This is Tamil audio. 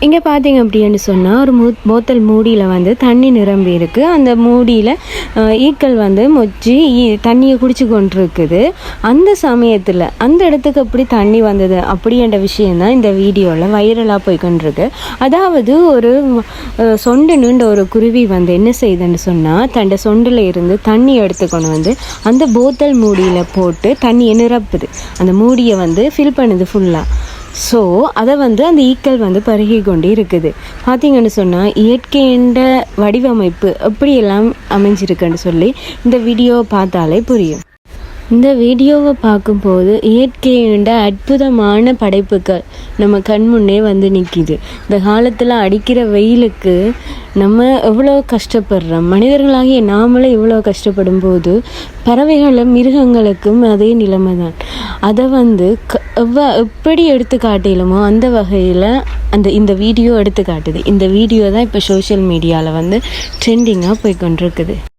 இங்கே பார்த்தீங்க அப்படின்னு சொன்னால் ஒரு மூ போத்தல் மூடியில் வந்து தண்ணி நிரம்பி இருக்குது அந்த மூடியில் ஈக்கள் வந்து மொச்சி ஈ- தண்ணியை குடிச்சு கொண்டிருக்குது. அந்த சமயத்தில் அந்த இடத்துக்கு எப்படி தண்ணி வந்தது அப்படின்ற விஷயந்தான் இந்த வீடியோவில் வைரலாக போய்கொண்டிருக்கு அதாவது ஒரு சொண்டு சொண்டுனுன்ற ஒரு குருவி வந்து என்ன செய்யுதுன்னு சொன்னால் தண்டை சொண்டில் இருந்து தண்ணி எடுத்துக்கொண்டு வந்து அந்த போத்தல் மூடியில் போட்டு தண்ணியை நிரப்புது. அந்த மூடியை வந்து ஃபில் பண்ணுது ஃபுல்லாக ஸோ அதை வந்து அந்த ஈக்கள் வந்து பருகி கொண்டு இருக்குது. பார்த்தீங்கன்னு சொன்னால் இயற்கையின்ற வடிவமைப்பு எப்படியெல்லாம் அமைஞ்சிருக்குன்னு சொல்லி இந்த வீடியோவை பார்த்தாலே புரியும். இந்த வீடியோவை பார்க்கும்போது இயற்கையுண்ட அற்புதமான படைப்புகள் நம்ம கண் முன்னே வந்து நிற்கிது இந்த காலத்தில் அடிக்கிற வெயிலுக்கு நம்ம எவ்வளோ கஷ்டப்படுறோம். மனிதர்களாகிய நாமளே இவ்வளோ கஷ்டப்படும் போது பறவைகளும் மிருகங்களுக்கும் அதே நிலைமை தான் அதை வந்து க எவ்வ எப்படி எடுத்து காட்டிலுமோ அந்த வகையில் அந்த இந்த வீடியோ எடுத்து காட்டுது. இந்த வீடியோ தான் இப்போ சோஷியல் மீடியாவில் வந்து ட்ரெண்டிங்காக போய் கொண்டிருக்குது